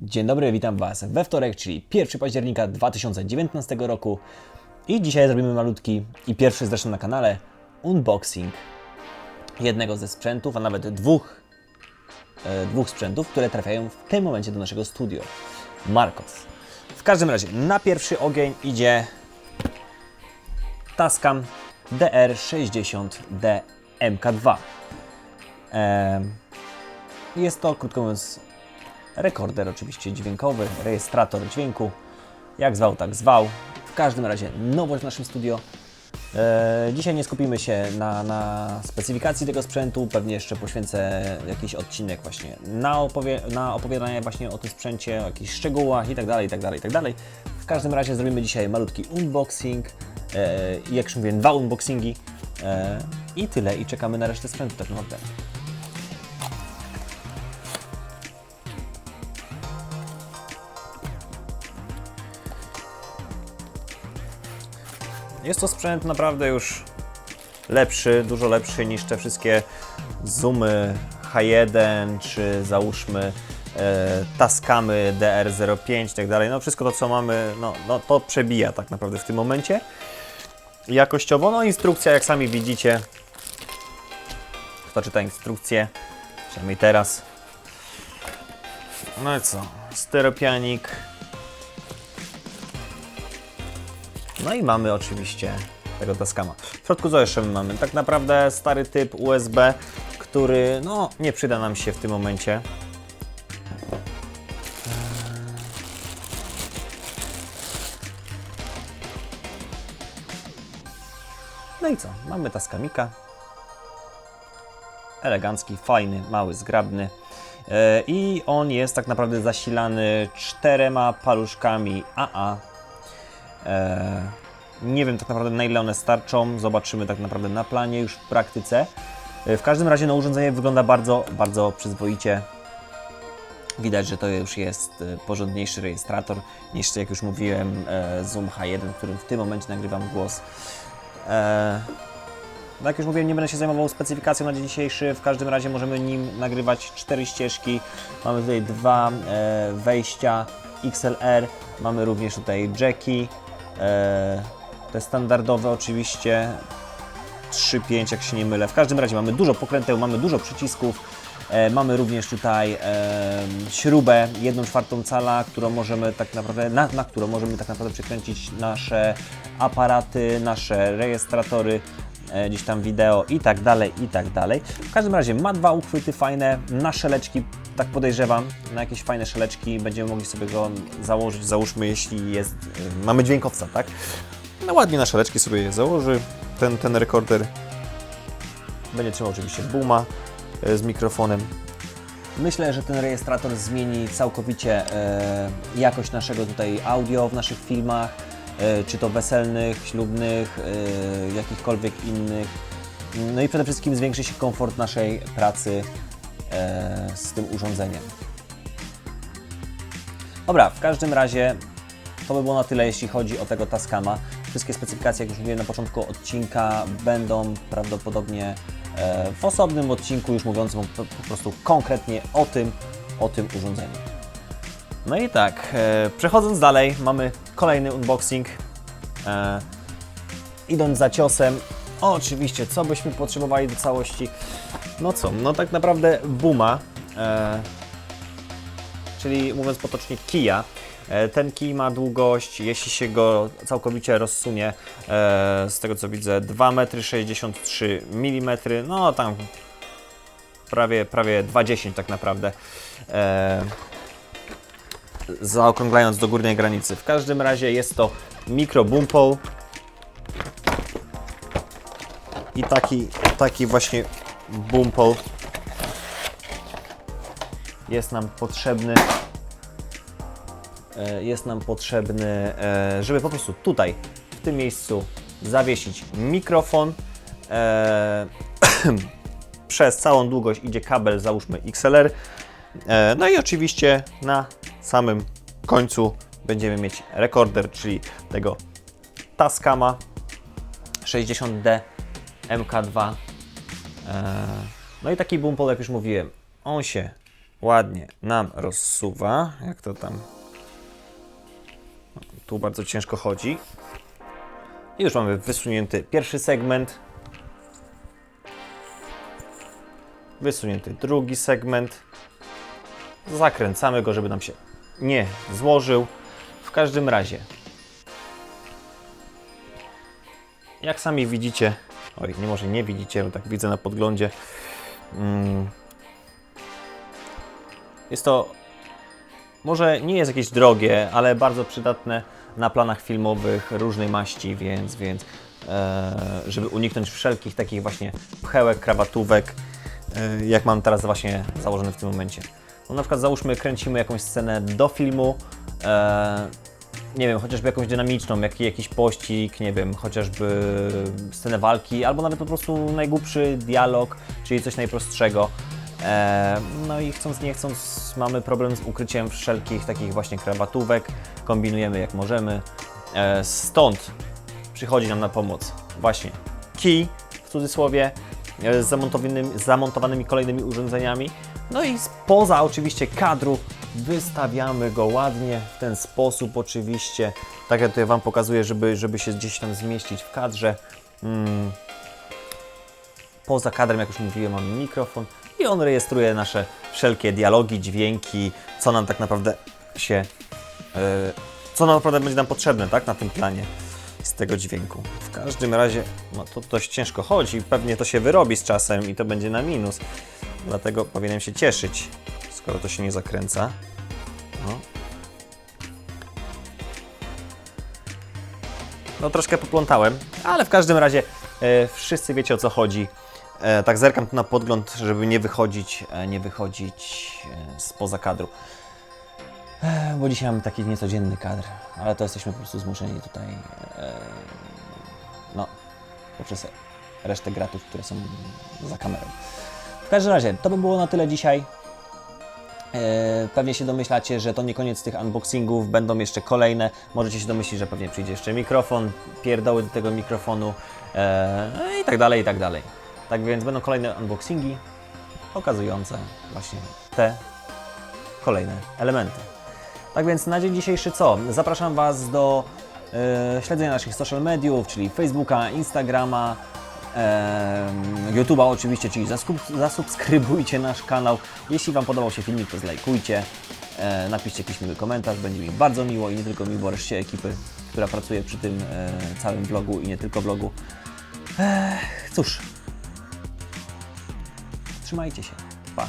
Dzień dobry, witam Was we wtorek, czyli 1 października 2019 roku. I dzisiaj zrobimy malutki i pierwszy zresztą na kanale unboxing jednego ze sprzętów, a nawet dwóch, e, dwóch sprzętów, które trafiają w tym momencie do naszego studio. Marcos. W każdym razie na pierwszy ogień idzie Tascam DR60D MK2. Em, Jest to, krótko mówiąc, rekorder oczywiście dźwiękowy, rejestrator dźwięku, jak zwał, tak zwał. W każdym razie nowość w naszym studio. E, dzisiaj nie skupimy się na, na specyfikacji tego sprzętu, pewnie jeszcze poświęcę jakiś odcinek właśnie na, opowie, na opowiadanie właśnie o tym sprzęcie, o jakichś szczegółach itd., itd., itd. W każdym razie zrobimy dzisiaj malutki unboxing e, i jak już mówiłem, dwa unboxingi e, i tyle i czekamy na resztę sprzętu tak naprawdę. Jest to sprzęt naprawdę już lepszy, dużo lepszy niż te wszystkie Zoomy H1 czy załóżmy e, Tascamy DR05 i tak dalej. No wszystko to co mamy, no, no to przebija tak naprawdę w tym momencie. Jakościowo, no instrukcja jak sami widzicie. Kto czyta instrukcję, przynajmniej teraz. No i co? Steropianik. No i mamy oczywiście tego Tascama. W środku co jeszcze my mamy? Tak naprawdę stary typ USB, który no nie przyda nam się w tym momencie. No i co? Mamy Tascamika. Elegancki, fajny, mały, zgrabny. E, I on jest tak naprawdę zasilany czterema paluszkami AA nie wiem tak naprawdę na ile one starczą, zobaczymy tak naprawdę na planie już w praktyce. E, w każdym razie no, urządzenie wygląda bardzo, bardzo przyzwoicie. Widać, że to już jest e, porządniejszy rejestrator niż jak już mówiłem e, Zoom H1, którym w tym momencie nagrywam głos. E, no jak już mówiłem, nie będę się zajmował specyfikacją na dzień dzisiejszy. W każdym razie możemy nim nagrywać cztery ścieżki. Mamy tutaj dwa e, wejścia XLR. Mamy również tutaj jacki. E, te standardowe oczywiście 3-5 jak się nie mylę. W każdym razie mamy dużo pokręteł, mamy dużo przycisków. E, mamy również tutaj e, śrubę 1 czwartą cala, którą możemy tak naprawdę, na, na którą możemy tak naprawdę przekręcić nasze aparaty, nasze rejestratory, gdzieś tam wideo i tak dalej, i tak dalej. W każdym razie ma dwa uchwyty fajne na szeleczki, tak podejrzewam, na jakieś fajne szeleczki będziemy mogli sobie go założyć, załóżmy jeśli jest, e, mamy dźwiękowca, tak? No ładnie na szeleczki sobie je założy, ten, ten rekorder będzie trzymał oczywiście booma e, z mikrofonem. Myślę, że ten rejestrator zmieni całkowicie e, jakość naszego tutaj audio w naszych filmach, e, czy to weselnych, ślubnych, e, jakichkolwiek innych. No i przede wszystkim zwiększy się komfort naszej pracy e, z tym urządzeniem. Dobra, w każdym razie to by było na tyle, jeśli chodzi o tego Tascama. Wszystkie specyfikacje, jak już mówiłem na początku odcinka, będą prawdopodobnie e, w osobnym odcinku, już mówiącym po prostu konkretnie o tym, o tym urządzeniu. No i tak, e, przechodząc dalej, mamy kolejny unboxing. E, idąc za ciosem, oczywiście, co byśmy potrzebowali do całości? No co, no tak naprawdę Buma, e, czyli mówiąc potocznie kija. E, Ten kij ma długość, jeśli się go całkowicie rozsunie, e, z tego co widzę, 2,63 mm, no tam prawie, prawie 2,10 tak naprawdę, e, zaokrąglając do górnej granicy. W każdym razie jest to mikro bumpole i taki, taki właśnie bumpole jest nam potrzebny e, jest nam potrzebny, e, żeby po prostu tutaj, w tym miejscu zawiesić mikrofon. E, Przez całą długość idzie kabel, załóżmy XLR. No i oczywiście na samym końcu będziemy mieć rekorder, czyli tego Tascama 60D MK2. E, No i taki bumpol, jak już mówiłem, on się ładnie nam rozsuwa. Jak to tam? Tu bardzo ciężko chodzi. I już mamy wysunięty pierwszy segment. Wysunięty drugi segment. Zakręcamy go, żeby nam się nie złożył. W każdym razie, jak sami widzicie, oj, nie może nie widzicie, bo tak widzę na podglądzie. Mm, jest to może nie jest jakieś drogie, ale bardzo przydatne na planach filmowych różnej maści, więc, więc e, żeby uniknąć wszelkich takich właśnie pchełek, krawatówek, e, jak mam teraz właśnie założone w tym momencie. No na przykład załóżmy, kręcimy jakąś scenę do filmu, e, nie wiem, chociażby jakąś dynamiczną, jak, jakiś pościg, nie wiem, chociażby scenę walki, albo nawet po prostu najgłupszy dialog, czyli coś najprostszego. E, no i chcąc nie chcąc mamy problem z ukryciem wszelkich takich właśnie krawatówek, kombinujemy jak możemy. E, stąd przychodzi nam na pomoc właśnie kij w cudzysłowie z zamontowanymi, z zamontowanymi kolejnymi urządzeniami. No i spoza oczywiście kadru wystawiamy go ładnie w ten sposób oczywiście. Tak jak tutaj Wam pokazuję, żeby, żeby się gdzieś tam zmieścić w kadrze. Mm. Poza kadrem, jak już mówiłem, mamy mikrofon i on rejestruje nasze wszelkie dialogi, dźwięki, co nam tak naprawdę się, e, co naprawdę będzie nam potrzebne, tak, na tym planie z tego dźwięku. W każdym razie, no to dość ciężko chodzi, pewnie to się wyrobi z czasem i to będzie na minus, dlatego powinienem się cieszyć, skoro to się nie zakręca. No. No troszkę poplątałem, ale w każdym razie e, wszyscy wiecie o co chodzi. E, tak zerkam tu na podgląd, żeby nie wychodzić, e, nie wychodzić e, spoza kadru. E, bo dzisiaj mamy taki niecodzienny kadr, ale to jesteśmy po prostu zmuszeni tutaj, e, no, poprzez resztę gratów, które są za kamerą. W każdym razie, to by było na tyle dzisiaj. E, Pewnie się domyślacie, że to nie koniec tych unboxingów, będą jeszcze kolejne. Możecie się domyślić, że pewnie przyjdzie jeszcze mikrofon, pierdoły do tego mikrofonu i tak dalej, i tak dalej. Tak więc będą kolejne unboxingi pokazujące właśnie te kolejne elementy. Tak więc na dzień dzisiejszy co? Zapraszam Was do e, śledzenia naszych social mediów, czyli Facebooka, Instagrama, em, YouTube'a oczywiście, czyli zasub- zasubskrybujcie nasz kanał. Jeśli Wam podobał się filmik, to zlajkujcie, e, napiszcie jakiś miły komentarz, będzie mi bardzo miło i nie tylko mi, bo reszcie ekipy, która pracuje przy tym e, całym vlogu i nie tylko vlogu. Ech, cóż, trzymajcie się, pa!